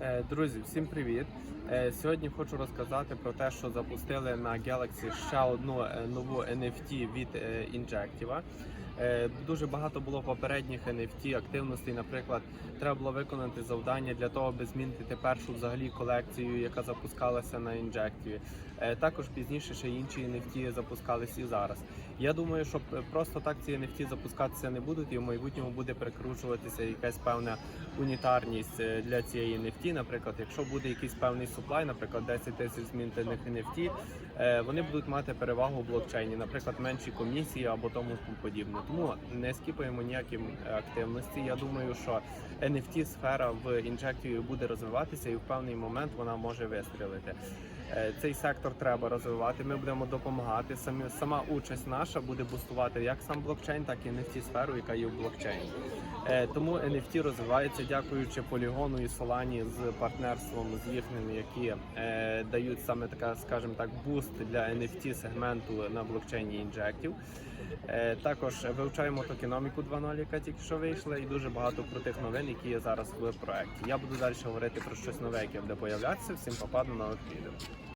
Е, Друзі, всім привіт! Е, Сьогодні хочу розказати про те, що запустили на Galaxy ще одну е, нову NFT від Injective. Е, Дуже багато було попередніх NFT активностей. Наприклад, треба було виконати завдання для того, аби змінити першу взагалі колекцію, яка запускалася на. Е, Також пізніше ще інші NFT запускались і зараз. Я думаю, що просто так ці NFT запускатися не будуть, і в майбутньому буде прикручуватися якась певна унітарність е, для цієї NFT. Наприклад, якщо буде якийсь певний суплай, наприклад, 10 тисяч змінених NFT, е, вони будуть мати перевагу в блокчейні, наприклад, менші комісії або тому подібне. Тому не скіпаємо ніякі активності. Я думаю, що NFT сфера в Injective буде розвиватися, і в певний момент вона може вистрілити. Е, Цей сектор треба розвивати. Ми будемо допомагати. Самі сама участь наша буде бустувати як сам блокчейн, так і NFT сферу, яка є в блокчейні. Е, Тому NFT розвивається, дякуючи полігону і Solana з партнерством з їхніми, які е, дають саме така, скажімо так, буст для NFT сегменту на блокчейні Injective. Е, Також вивчаємо токеноміку 2.0, яка тільки що вийшла, і дуже багато крутих новин, які є зараз в проєкті. Я буду далі говорити про щось нове, яке буде появлятися. Всім попаду на відео.